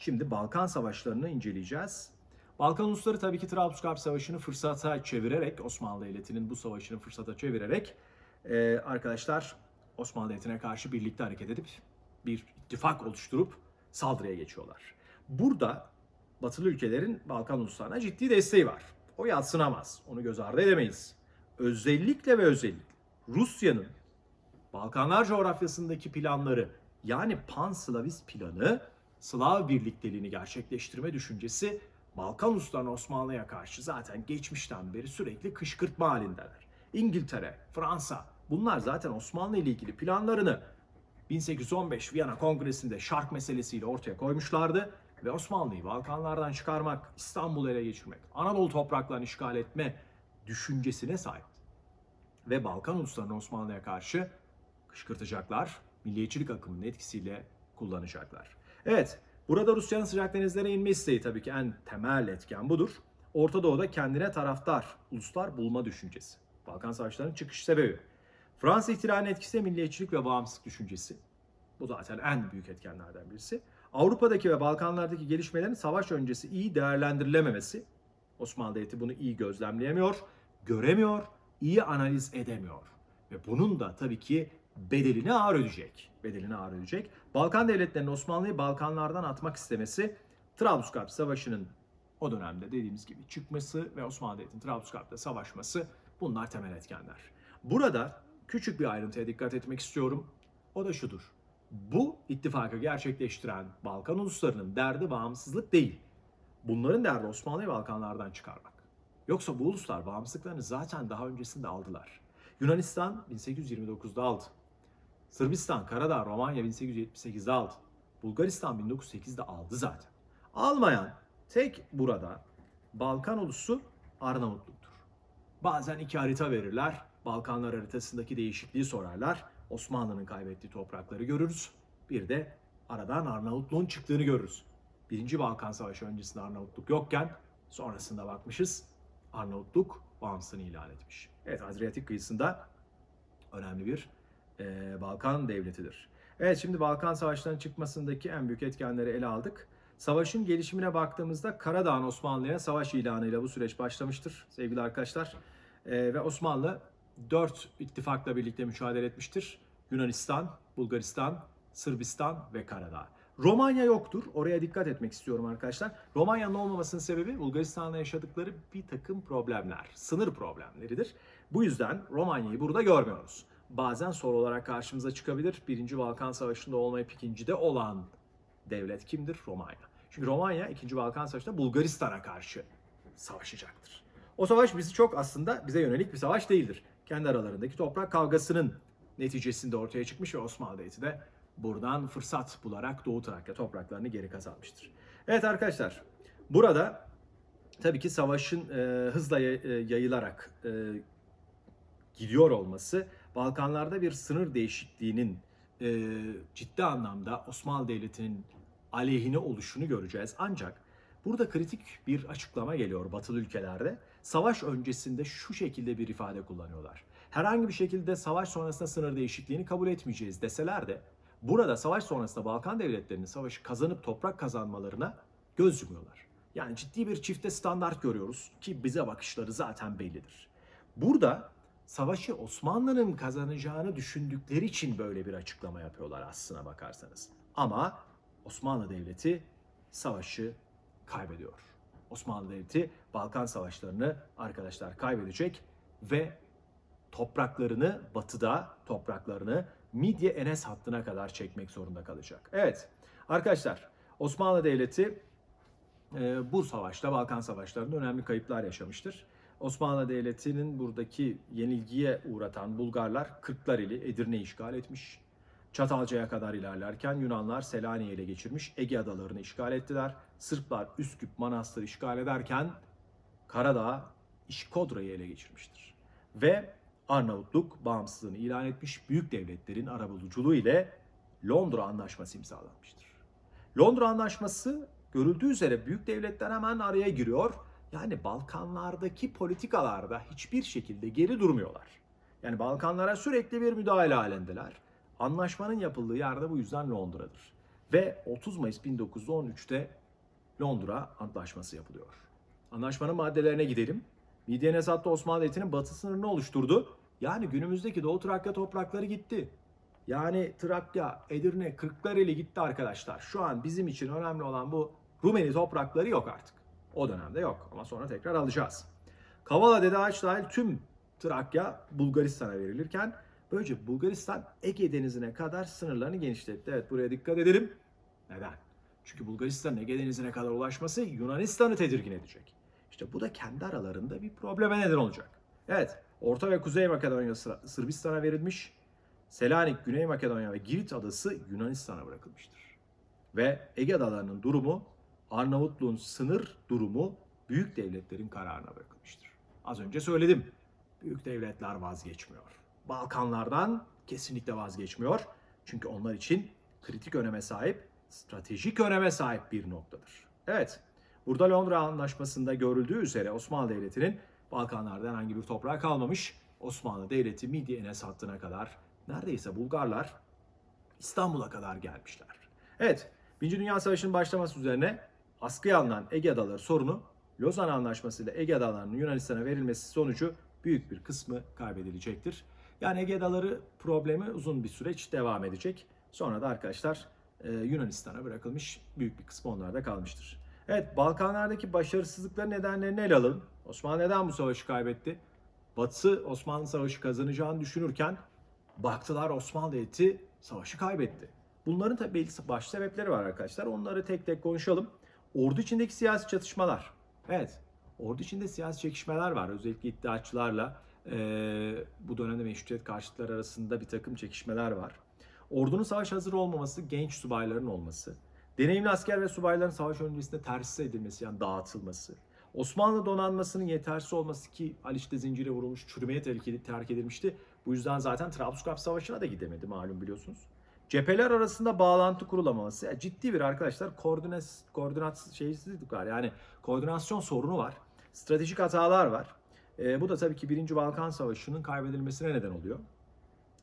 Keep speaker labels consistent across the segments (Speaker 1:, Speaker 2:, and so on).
Speaker 1: Şimdi Balkan Savaşlarını inceleyeceğiz. Balkan ulusları tabii ki Trablusgarp Savaşı'nı fırsata çevirerek, Osmanlı Devleti'nin bu savaşını fırsata çevirerek e, arkadaşlar Osmanlı Devleti'ne karşı birlikte hareket edip bir ittifak oluşturup saldırıya geçiyorlar. Burada batılı ülkelerin Balkan uluslarına ciddi desteği var. O yatsınamaz. Onu göz ardı edemeyiz. Özellikle ve özellikle Rusya'nın Balkanlar coğrafyasındaki planları yani Pan-Slavist planı Slav birlikteliğini gerçekleştirme düşüncesi Balkan uluslarına Osmanlı'ya karşı zaten geçmişten beri sürekli kışkırtma halindeler. İngiltere, Fransa bunlar zaten Osmanlı ile ilgili planlarını 1815 Viyana Kongresi'nde şark meselesiyle ortaya koymuşlardı ve Osmanlı'yı Balkanlardan çıkarmak, İstanbul'u ele geçirmek, Anadolu topraklarını işgal etme düşüncesine sahip. Ve Balkan uluslarını Osmanlı'ya karşı kışkırtacaklar, milliyetçilik akımının etkisiyle kullanacaklar. Evet, burada Rusya'nın sıcak denizlere inme isteği tabii ki en temel etken budur. Orta Doğu'da kendine taraftar uluslar bulma düşüncesi. Balkan Savaşları'nın çıkış sebebi. Fransız ihtilalinin etkisi de milliyetçilik ve bağımsızlık düşüncesi. Bu zaten en büyük etkenlerden birisi. Avrupa'daki ve Balkanlardaki gelişmelerin savaş öncesi iyi değerlendirilememesi. Osmanlı Devleti bunu iyi gözlemleyemiyor, göremiyor, iyi analiz edemiyor. Ve bunun da tabii ki bedelini ağır ödeyecek. Bedelini ağır ödeyecek. Balkan devletlerinin Osmanlı'yı Balkanlardan atmak istemesi Trablusgarp Savaşı'nın o dönemde dediğimiz gibi çıkması ve Osmanlı Devleti'nin Trablusgarp'ta savaşması bunlar temel etkenler. Burada küçük bir ayrıntıya dikkat etmek istiyorum. O da şudur. Bu ittifakı gerçekleştiren Balkan uluslarının derdi bağımsızlık değil. Bunların derdi Osmanlı'yı Balkanlardan çıkarmak. Yoksa bu uluslar bağımsızlıklarını zaten daha öncesinde aldılar. Yunanistan 1829'da aldı. Sırbistan, Karadağ, Romanya 1878'de aldı. Bulgaristan 1908'de aldı zaten. Almayan tek burada Balkan ulusu Arnavutluk'tur. Bazen iki harita verirler. Balkanlar haritasındaki değişikliği sorarlar. Osmanlı'nın kaybettiği toprakları görürüz. Bir de aradan Arnavutluğun çıktığını görürüz. Birinci Balkan Savaşı öncesinde Arnavutluk yokken sonrasında bakmışız Arnavutluk bağımsızlığını ilan etmiş. Evet Adriyatik kıyısında önemli bir e, Balkan devletidir. Evet şimdi Balkan Savaşları'nın çıkmasındaki en büyük etkenleri ele aldık. Savaşın gelişimine baktığımızda Karadağ'ın Osmanlı'ya savaş ilanıyla bu süreç başlamıştır sevgili arkadaşlar. E, ve Osmanlı dört ittifakla birlikte mücadele etmiştir. Yunanistan, Bulgaristan, Sırbistan ve Karadağ. Romanya yoktur. Oraya dikkat etmek istiyorum arkadaşlar. Romanya'nın olmamasının sebebi Bulgaristan'la yaşadıkları bir takım problemler. Sınır problemleridir. Bu yüzden Romanya'yı burada görmüyoruz. Bazen soru olarak karşımıza çıkabilir. Birinci Balkan Savaşı'nda olmayıp ikincide olan devlet kimdir? Romanya. Çünkü Romanya 2. Balkan Savaşı'nda Bulgaristan'a karşı savaşacaktır. O savaş bizi çok aslında bize yönelik bir savaş değildir. Kendi aralarındaki toprak kavgasının neticesinde ortaya çıkmış ve Osmanlı Devleti de buradan fırsat bularak Doğu Trakya topraklarını geri kazanmıştır. Evet arkadaşlar burada tabii ki savaşın e, hızla e, yayılarak e, gidiyor olması Balkanlarda bir sınır değişikliğinin e, ciddi anlamda Osmanlı Devleti'nin aleyhine oluşunu göreceğiz. Ancak burada kritik bir açıklama geliyor batılı ülkelerde. Savaş öncesinde şu şekilde bir ifade kullanıyorlar. Herhangi bir şekilde savaş sonrasında sınır değişikliğini kabul etmeyeceğiz deseler de burada savaş sonrasında Balkan devletlerinin savaşı kazanıp toprak kazanmalarına göz yumuyorlar. Yani ciddi bir çifte standart görüyoruz ki bize bakışları zaten bellidir. Burada savaşı Osmanlı'nın kazanacağını düşündükleri için böyle bir açıklama yapıyorlar aslına bakarsanız. Ama Osmanlı Devleti savaşı kaybediyor. Osmanlı Devleti Balkan Savaşları'nı arkadaşlar kaybedecek ve topraklarını batıda topraklarını Midye Enes hattına kadar çekmek zorunda kalacak. Evet arkadaşlar Osmanlı Devleti bu savaşta Balkan Savaşları'nda önemli kayıplar yaşamıştır. Osmanlı Devleti'nin buradaki yenilgiye uğratan Bulgarlar Kırklareli, Edirne'yi işgal etmiş. Çatalca'ya kadar ilerlerken Yunanlar Selanik'i ele geçirmiş, Ege adalarını işgal ettiler. Sırplar Üsküp, Manastır'ı işgal ederken Karadağ, İşkodra'yı ele geçirmiştir. Ve Arnavutluk bağımsızlığını ilan etmiş büyük devletlerin arabuluculuğu ile Londra Anlaşması imzalanmıştır. Londra Anlaşması görüldüğü üzere büyük devletler hemen araya giriyor. Yani Balkanlardaki politikalarda hiçbir şekilde geri durmuyorlar. Yani Balkanlara sürekli bir müdahale halindeler. Anlaşmanın yapıldığı yerde bu yüzden Londra'dır. ve 30 Mayıs 1913'te Londra Antlaşması yapılıyor. Anlaşmanın maddelerine gidelim. Midye Nesat'ta Osmanlı Devleti'nin batı sınırını oluşturdu. Yani günümüzdeki Doğu Trakya toprakları gitti. Yani Trakya, Edirne, Kırklareli gitti arkadaşlar. Şu an bizim için önemli olan bu Rumeli toprakları yok artık. O dönemde yok ama sonra tekrar alacağız. Kavala Dede Ağaç dahil tüm Trakya Bulgaristan'a verilirken böylece Bulgaristan Ege Denizi'ne kadar sınırlarını genişletti. Evet buraya dikkat edelim. Neden? Çünkü Bulgaristan'ın Ege Denizi'ne kadar ulaşması Yunanistan'ı tedirgin edecek. İşte bu da kendi aralarında bir probleme neden olacak. Evet, Orta ve Kuzey Makedonya Sırbistan'a verilmiş. Selanik, Güney Makedonya ve Girit adası Yunanistan'a bırakılmıştır. Ve Ege adalarının durumu Arnavutluğun sınır durumu büyük devletlerin kararına bırakılmıştır. Az önce söyledim. Büyük devletler vazgeçmiyor. Balkanlardan kesinlikle vazgeçmiyor. Çünkü onlar için kritik öneme sahip, stratejik öneme sahip bir noktadır. Evet, burada Londra Anlaşması'nda görüldüğü üzere Osmanlı Devleti'nin Balkanlarda herhangi bir toprağı kalmamış. Osmanlı Devleti Midye Enes hattına kadar neredeyse Bulgarlar İstanbul'a kadar gelmişler. Evet, Birinci Dünya Savaşı'nın başlaması üzerine askıya alınan Ege Adaları sorunu Lozan Anlaşması ile Ege Adaları'nın Yunanistan'a verilmesi sonucu büyük bir kısmı kaybedilecektir. Yani Ege Adaları problemi uzun bir süreç devam edecek. Sonra da arkadaşlar e, Yunanistan'a bırakılmış büyük bir kısmı onlarda kalmıştır. Evet Balkanlardaki başarısızlıkların nedenlerini ele alalım. Osmanlı neden bu savaşı kaybetti? Batı Osmanlı savaşı kazanacağını düşünürken baktılar Osmanlı Devleti savaşı kaybetti. Bunların tabii belli baş sebepleri var arkadaşlar. Onları tek tek konuşalım. Ordu içindeki siyasi çatışmalar. Evet, ordu içinde siyasi çekişmeler var. Özellikle iddiaçılarla eee, bu dönemde meşrutiyet karşıtları arasında bir takım çekişmeler var. Ordunun savaş hazır olmaması, genç subayların olması, deneyimli asker ve subayların savaş öncesinde tersis edilmesi yani dağıtılması, Osmanlı donanmasının yetersiz olması ki Haliç'te zincire vurulmuş, çürümeye tehlikeli terk edilmişti. Bu yüzden zaten Trablusgarp Savaşı'na da gidemedi malum biliyorsunuz. Cepheler arasında bağlantı kurulamaması. Yani ciddi bir arkadaşlar koordinat, koordinat şeysizlik var. Yani koordinasyon sorunu var. Stratejik hatalar var. Ee, bu da tabii ki 1. Balkan Savaşı'nın kaybedilmesine neden oluyor.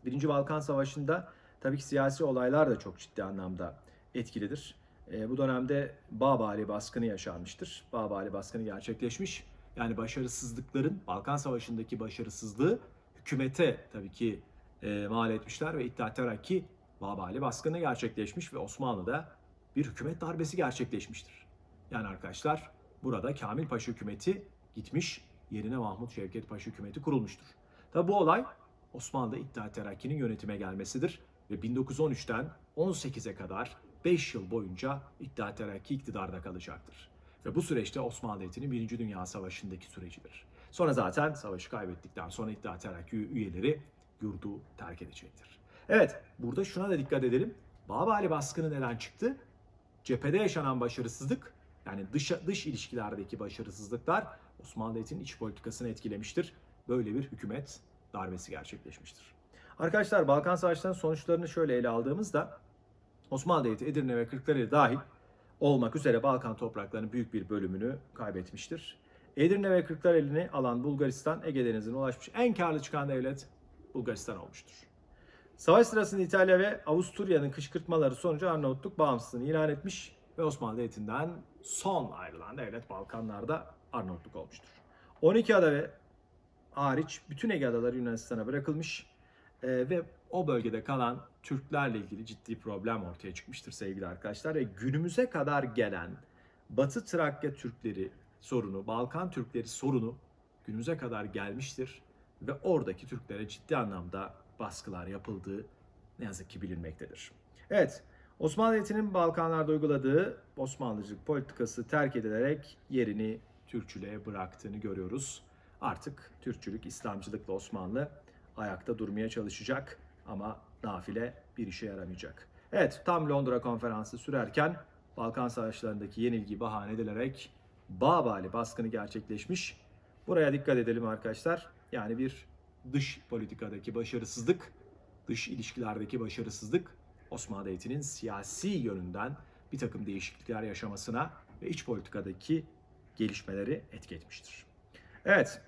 Speaker 1: 1. Balkan Savaşı'nda tabii ki siyasi olaylar da çok ciddi anlamda etkilidir. Ee, bu dönemde Babali baskını yaşanmıştır. Babali baskını gerçekleşmiş. Yani başarısızlıkların, Balkan Savaşı'ndaki başarısızlığı hükümete tabii ki e, mal etmişler ve İttihat Terakki Babali baskını gerçekleşmiş ve Osmanlı'da bir hükümet darbesi gerçekleşmiştir. Yani arkadaşlar burada Kamil Paşa hükümeti gitmiş, yerine Mahmut Şevket Paşa hükümeti kurulmuştur. Tabi bu olay Osmanlı'da İttihat Terakki'nin yönetime gelmesidir ve 1913'ten 18'e kadar 5 yıl boyunca İttihat Terakki iktidarda kalacaktır. Ve bu süreçte Osmanlı Devleti'nin 1. Dünya Savaşı'ndaki sürecidir. Sonra zaten savaşı kaybettikten sonra İttihat Terakki üyeleri yurdu terk edecektir. Evet, burada şuna da dikkat edelim. Babali baskını neden çıktı? Cephede yaşanan başarısızlık, yani dış, dış ilişkilerdeki başarısızlıklar Osmanlı Devleti'nin iç politikasını etkilemiştir. Böyle bir hükümet darbesi gerçekleşmiştir. Arkadaşlar Balkan Savaşları'nın sonuçlarını şöyle ele aldığımızda Osmanlı Devleti Edirne ve Kırklareli dahil olmak üzere Balkan topraklarının büyük bir bölümünü kaybetmiştir. Edirne ve Kırklareli'ni alan Bulgaristan Ege Denizi'ne ulaşmış en karlı çıkan devlet Bulgaristan olmuştur. Savaş sırasında İtalya ve Avusturya'nın kışkırtmaları sonucu Arnavutluk bağımsızlığını ilan etmiş ve Osmanlı Devleti'nden son ayrılan devlet Balkanlarda Arnavutluk olmuştur. 12 ada ve hariç bütün Ege adaları Yunanistan'a bırakılmış e, ve o bölgede kalan Türklerle ilgili ciddi problem ortaya çıkmıştır sevgili arkadaşlar ve günümüze kadar gelen Batı Trakya Türkleri sorunu, Balkan Türkleri sorunu günümüze kadar gelmiştir ve oradaki Türklere ciddi anlamda baskılar yapıldığı ne yazık ki bilinmektedir. Evet, Osmanlı Devleti'nin Balkanlarda uyguladığı Osmanlıcılık politikası terk edilerek yerini Türkçülüğe bıraktığını görüyoruz. Artık Türkçülük, İslamcılıkla Osmanlı ayakta durmaya çalışacak ama nafile bir işe yaramayacak. Evet, tam Londra konferansı sürerken Balkan Savaşları'ndaki yenilgi bahane edilerek Babali baskını gerçekleşmiş. Buraya dikkat edelim arkadaşlar. Yani bir dış politikadaki başarısızlık, dış ilişkilerdeki başarısızlık Osmanlı Devleti'nin siyasi yönünden bir takım değişiklikler yaşamasına ve iç politikadaki gelişmeleri etki etmiştir. Evet,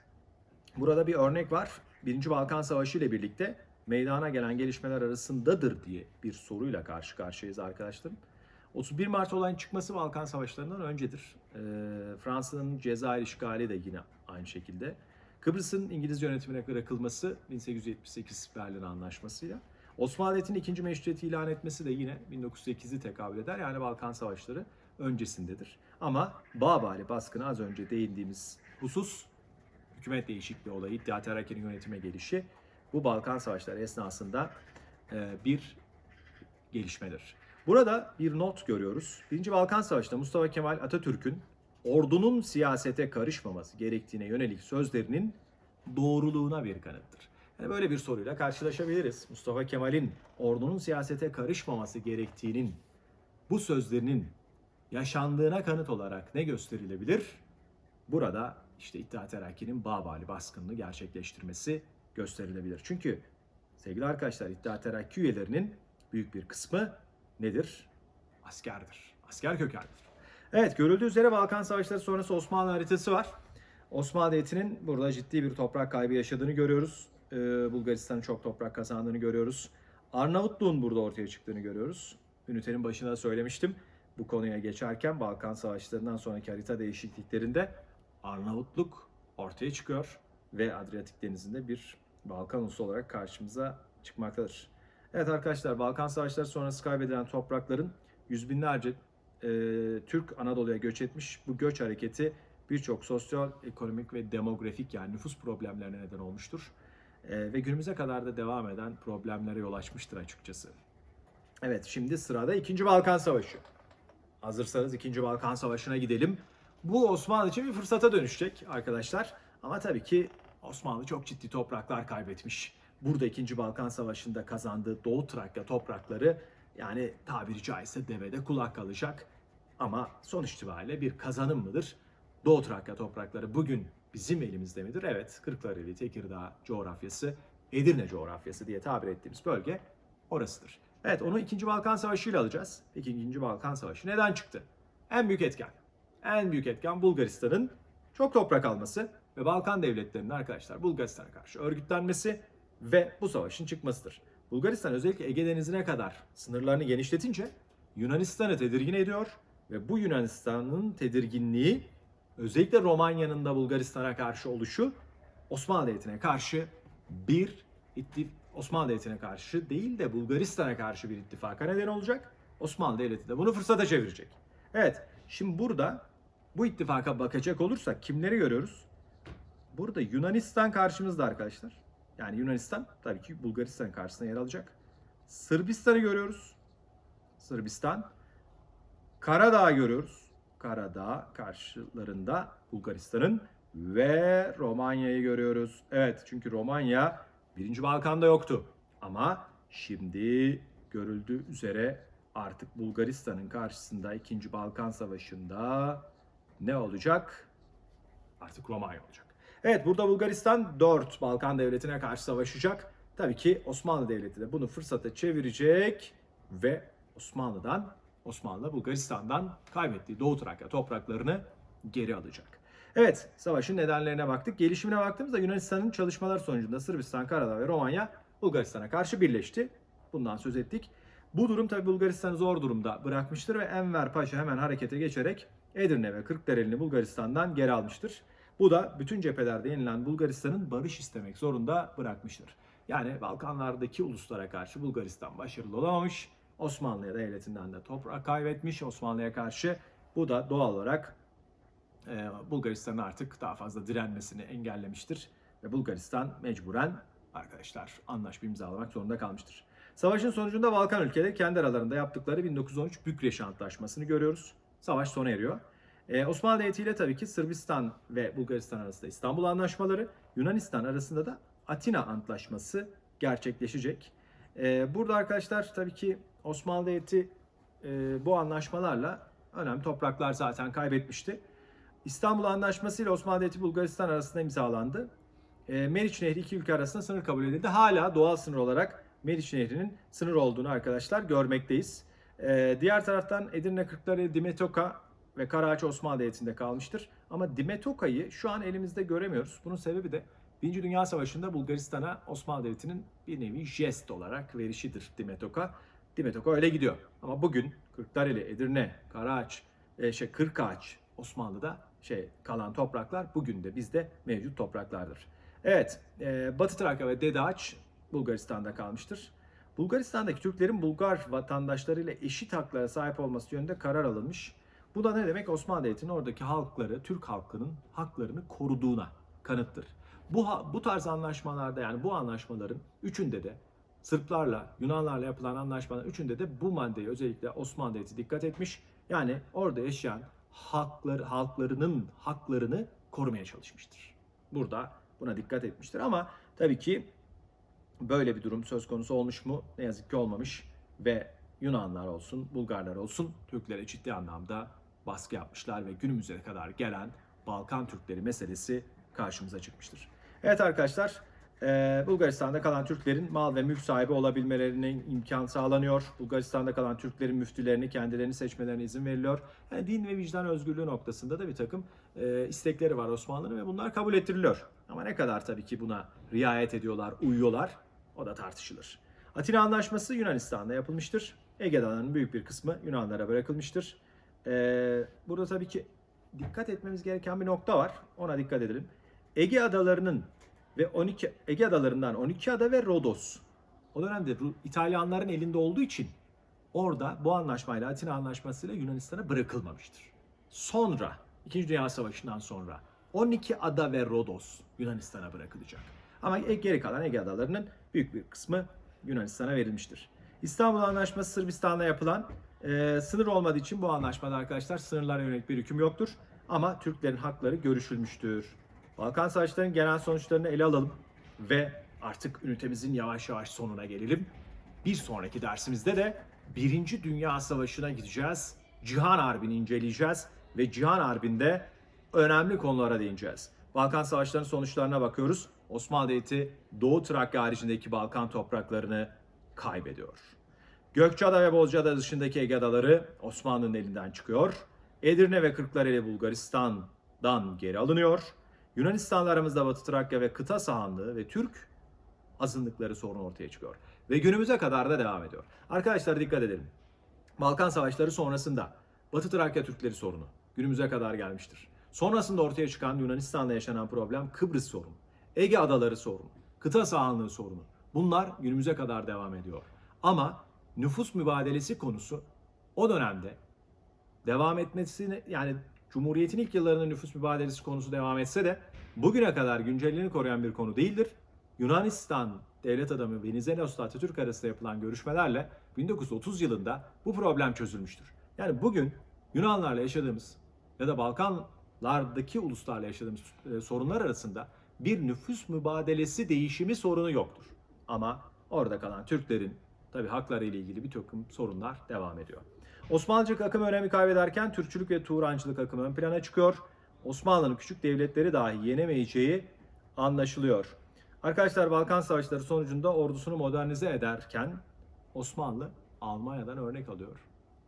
Speaker 1: burada bir örnek var. Birinci Balkan Savaşı ile birlikte meydana gelen gelişmeler arasındadır diye bir soruyla karşı karşıyayız arkadaşlarım. 31 Mart olayın çıkması Balkan Savaşları'ndan öncedir. Ee, Fransa'nın Cezayir işgali de yine aynı şekilde. Kıbrıs'ın İngiliz yönetimine bırakılması 1878 Berlin Anlaşması'yla. Osmanlı Devleti'nin ikinci meşruiyeti ilan etmesi de yine 1908'i tekabül eder. Yani Balkan Savaşları öncesindedir. Ama Babali baskını az önce değindiğimiz husus hükümet değişikliği olayı, İttihat Terakki'nin yönetime gelişi bu Balkan Savaşları esnasında e, bir gelişmedir. Burada bir not görüyoruz. Birinci Balkan Savaşı'nda Mustafa Kemal Atatürk'ün ordunun siyasete karışmaması gerektiğine yönelik sözlerinin doğruluğuna bir kanıttır. Yani böyle bir soruyla karşılaşabiliriz. Mustafa Kemal'in ordunun siyasete karışmaması gerektiğinin bu sözlerinin yaşandığına kanıt olarak ne gösterilebilir? Burada işte İttihat Terakki'nin Babali baskınını gerçekleştirmesi gösterilebilir. Çünkü sevgili arkadaşlar İttihat Terakki üyelerinin büyük bir kısmı nedir? Askerdir. Asker kökenlidir. Evet görüldüğü üzere Balkan Savaşları sonrası Osmanlı haritası var. Osmanlı Devleti'nin burada ciddi bir toprak kaybı yaşadığını görüyoruz. Ee, Bulgaristan'ın çok toprak kazandığını görüyoruz. Arnavutluğun burada ortaya çıktığını görüyoruz. Ünitenin başında söylemiştim. Bu konuya geçerken Balkan Savaşları'ndan sonraki harita değişikliklerinde Arnavutluk ortaya çıkıyor ve Adriyatik Denizi'nde bir Balkan ulusu olarak karşımıza çıkmaktadır. Evet arkadaşlar Balkan Savaşları sonrası kaybedilen toprakların yüz binlerce e, Türk Anadolu'ya göç etmiş. Bu göç hareketi birçok sosyal, ekonomik ve demografik yani nüfus problemlerine neden olmuştur. E, ve günümüze kadar da devam eden problemlere yol açmıştır açıkçası. Evet şimdi sırada 2. Balkan Savaşı. Hazırsanız 2. Balkan Savaşı'na gidelim. Bu Osmanlı için bir fırsata dönüşecek arkadaşlar. Ama tabii ki Osmanlı çok ciddi topraklar kaybetmiş. Burada 2. Balkan Savaşı'nda kazandığı Doğu Trakya toprakları yani tabiri caizse devede kulak kalacak. Ama sonuç itibariyle bir kazanım mıdır? Doğu Trakya toprakları bugün bizim elimizde midir? Evet, Kırklareli, Tekirdağ coğrafyası, Edirne coğrafyası diye tabir ettiğimiz bölge orasıdır. Evet, onu 2. Balkan Savaşı ile alacağız. Peki 2. Balkan Savaşı neden çıktı? En büyük etken. En büyük etken Bulgaristan'ın çok toprak alması ve Balkan devletlerinin arkadaşlar Bulgaristan'a karşı örgütlenmesi ve bu savaşın çıkmasıdır. Bulgaristan özellikle Ege Denizi'ne kadar sınırlarını genişletince Yunanistan'ı tedirgin ediyor ve bu Yunanistan'ın tedirginliği özellikle Romanya'nın da Bulgaristan'a karşı oluşu Osmanlı Devleti'ne karşı bir ittif Osmanlı Devleti'ne karşı değil de Bulgaristan'a karşı bir ittifaka neden olacak. Osmanlı Devleti de bunu fırsata çevirecek. Evet, şimdi burada bu ittifaka bakacak olursak kimleri görüyoruz? Burada Yunanistan karşımızda arkadaşlar. Yani Yunanistan tabii ki Bulgaristan karşısında yer alacak. Sırbistan'ı görüyoruz. Sırbistan. Karadağ görüyoruz. Karadağ karşılarında Bulgaristan'ın ve Romanya'yı görüyoruz. Evet çünkü Romanya 1. Balkan'da yoktu. Ama şimdi görüldüğü üzere artık Bulgaristan'ın karşısında 2. Balkan Savaşı'nda ne olacak? Artık Romanya olacak. Evet burada Bulgaristan 4 Balkan devletine karşı savaşacak. Tabii ki Osmanlı Devleti de bunu fırsata çevirecek ve Osmanlı'dan, Osmanlı Bulgaristan'dan kaybettiği Doğu Trakya topraklarını geri alacak. Evet, savaşın nedenlerine baktık. Gelişimine baktığımızda Yunanistan'ın çalışmalar sonucunda Sırbistan, Karadağ ve Romanya Bulgaristan'a karşı birleşti. Bundan söz ettik. Bu durum tabi Bulgaristan'ı zor durumda bırakmıştır ve Enver Paşa hemen harekete geçerek Edirne ve Kırklareli'ni Bulgaristan'dan geri almıştır. Bu da bütün cephelerde yenilen Bulgaristan'ın barış istemek zorunda bırakmıştır. Yani Balkanlardaki uluslara karşı Bulgaristan başarılı olamamış. Osmanlı'ya devletinden de toprak kaybetmiş Osmanlı'ya karşı. Bu da doğal olarak e, Bulgaristan'ın artık daha fazla direnmesini engellemiştir. Ve Bulgaristan mecburen arkadaşlar anlaşma imzalamak zorunda kalmıştır. Savaşın sonucunda Balkan ülkeleri kendi aralarında yaptıkları 1913 Bükreş Antlaşması'nı görüyoruz. Savaş sona eriyor. Ee, Osmanlı Devleti ile tabii ki Sırbistan ve Bulgaristan arasında İstanbul Anlaşmaları, Yunanistan arasında da Atina Antlaşması gerçekleşecek. Ee, burada arkadaşlar tabii ki Osmanlı Devleti e, bu anlaşmalarla önemli topraklar zaten kaybetmişti. İstanbul Anlaşması ile Osmanlı Devleti Bulgaristan arasında imzalandı. E, Meriç Nehri iki ülke arasında sınır kabul edildi. Hala doğal sınır olarak Meriç Nehri'nin sınır olduğunu arkadaşlar görmekteyiz. E, diğer taraftan Edirne Kırklareli, Dimetoka ve Karaağaç Osmanlı Devleti'nde kalmıştır. Ama Dimetoka'yı şu an elimizde göremiyoruz. Bunun sebebi de Birinci Dünya Savaşı'nda Bulgaristan'a Osmanlı Devleti'nin bir nevi jest olarak verişidir Dimetoka. Dimetoko öyle gidiyor. Ama bugün Kırklareli, Edirne, Karaağaç, e, şey Kırkağaç, Osmanlı'da şey kalan topraklar bugün de bizde mevcut topraklardır. Evet, e, Batı Trakya ve Dede Ağaç Bulgaristan'da kalmıştır. Bulgaristan'daki Türklerin Bulgar vatandaşlarıyla eşit haklara sahip olması yönünde karar alınmış. Bu da ne demek? Osmanlı Devleti'nin oradaki halkları, Türk halkının haklarını koruduğuna kanıttır. Bu, bu tarz anlaşmalarda yani bu anlaşmaların üçünde de Sırplarla, Yunanlarla yapılan anlaşmaların üçünde de bu maddeye özellikle Osmanlı Devleti dikkat etmiş. Yani orada yaşayan halkları, halklarının haklarını korumaya çalışmıştır. Burada buna dikkat etmiştir ama tabii ki böyle bir durum söz konusu olmuş mu? Ne yazık ki olmamış ve Yunanlar olsun, Bulgarlar olsun Türklere ciddi anlamda baskı yapmışlar ve günümüze kadar gelen Balkan Türkleri meselesi karşımıza çıkmıştır. Evet arkadaşlar, eee, Bulgaristan'da kalan Türklerin mal ve mülk sahibi olabilmelerine imkan sağlanıyor. Bulgaristan'da kalan Türklerin müftülerini kendilerini seçmelerine izin veriliyor. Yani din ve vicdan özgürlüğü noktasında da bir takım eee, istekleri var Osmanlı'nın ve bunlar kabul ettiriliyor. Ama ne kadar tabii ki buna riayet ediyorlar, uyuyorlar o da tartışılır. Atina Anlaşması Yunanistan'da yapılmıştır. Ege Adaları'nın büyük bir kısmı Yunanlara bırakılmıştır. Ee, burada tabii ki dikkat etmemiz gereken bir nokta var. Ona dikkat edelim. Ege Adaları'nın ve 12 Ege Adaları'ndan 12 ada ve Rodos. O dönemde İtalyanların elinde olduğu için orada bu anlaşmayla Atina Anlaşması'yla Yunanistan'a bırakılmamıştır. Sonra 2. Dünya Savaşı'ndan sonra 12 ada ve Rodos Yunanistan'a bırakılacak. Ama e- geri kalan Ege Adaları'nın büyük bir kısmı Yunanistan'a verilmiştir. İstanbul Anlaşması Sırbistan'la yapılan e, sınır olmadığı için bu anlaşmada arkadaşlar sınırlara yönelik bir hüküm yoktur. Ama Türklerin hakları görüşülmüştür. Balkan Savaşları'nın genel sonuçlarını ele alalım ve artık ünitemizin yavaş yavaş sonuna gelelim. Bir sonraki dersimizde de Birinci Dünya Savaşı'na gideceğiz. Cihan Harbi'ni inceleyeceğiz ve Cihan Harbi'nde önemli konulara değineceğiz. Balkan Savaşları'nın sonuçlarına bakıyoruz. Osmanlı Devleti Doğu Trakya haricindeki Balkan topraklarını kaybediyor. Gökçeada ve Bozcaada dışındaki Ege Adaları Osmanlı'nın elinden çıkıyor. Edirne ve Kırklareli Bulgaristan'dan geri alınıyor. Yunanistan'la aramızda Batı Trakya ve kıta sahanlığı ve Türk azınlıkları sorun ortaya çıkıyor. Ve günümüze kadar da devam ediyor. Arkadaşlar dikkat edelim. Balkan Savaşları sonrasında Batı Trakya Türkleri sorunu günümüze kadar gelmiştir. Sonrasında ortaya çıkan Yunanistan'da yaşanan problem Kıbrıs sorunu, Ege Adaları sorunu, kıta sahanlığı sorunu. Bunlar günümüze kadar devam ediyor. Ama nüfus mübadelesi konusu o dönemde devam etmesini yani Cumhuriyet'in ilk yıllarında nüfus mübadelesi konusu devam etse de bugüne kadar güncelliğini koruyan bir konu değildir. Yunanistan devlet adamı Venizelos Atatürk arasında yapılan görüşmelerle 1930 yılında bu problem çözülmüştür. Yani bugün Yunanlarla yaşadığımız ya da Balkanlardaki uluslarla yaşadığımız e, sorunlar arasında bir nüfus mübadelesi değişimi sorunu yoktur. Ama orada kalan Türklerin tabi hakları ile ilgili bir takım sorunlar devam ediyor. Osmanlıcılık akımı önemi kaybederken Türkçülük ve Turancılık akımı ön plana çıkıyor. Osmanlı'nın küçük devletleri dahi yenemeyeceği anlaşılıyor. Arkadaşlar Balkan Savaşları sonucunda ordusunu modernize ederken Osmanlı Almanya'dan örnek alıyor.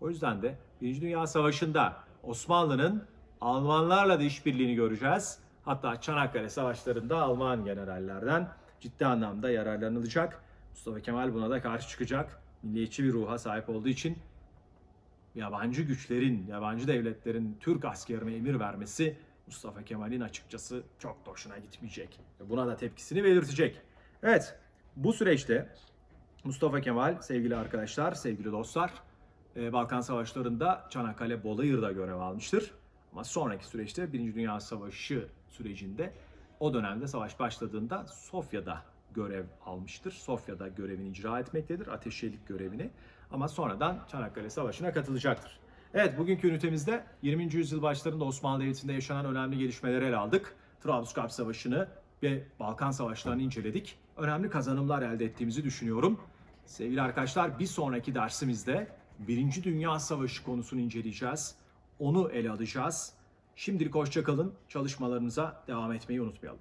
Speaker 1: O yüzden de Birinci Dünya Savaşı'nda Osmanlı'nın Almanlarla da işbirliğini göreceğiz. Hatta Çanakkale Savaşları'nda Alman generallerden ciddi anlamda yararlanılacak. Mustafa Kemal buna da karşı çıkacak. Milliyetçi bir ruha sahip olduğu için yabancı güçlerin, yabancı devletlerin Türk askerine emir vermesi Mustafa Kemal'in açıkçası çok da hoşuna gitmeyecek. Buna da tepkisini belirtecek. Evet, bu süreçte Mustafa Kemal sevgili arkadaşlar, sevgili dostlar, e, Balkan Savaşları'nda Çanakkale Bolayır'da görev almıştır. Ama sonraki süreçte Birinci Dünya Savaşı sürecinde o dönemde savaş başladığında Sofya'da görev almıştır. Sofya'da görevini icra etmektedir, ateşçilik görevini. Ama sonradan Çanakkale Savaşı'na katılacaktır. Evet, bugünkü ünitemizde 20. yüzyıl başlarında Osmanlı Devleti'nde yaşanan önemli gelişmeleri ele aldık. Trablusgarp Savaşı'nı ve Balkan Savaşları'nı inceledik. Önemli kazanımlar elde ettiğimizi düşünüyorum. Sevgili arkadaşlar, bir sonraki dersimizde Birinci Dünya Savaşı konusunu inceleyeceğiz. Onu ele alacağız. Şimdilik hoşça kalın. Çalışmalarımıza devam etmeyi unutmayalım.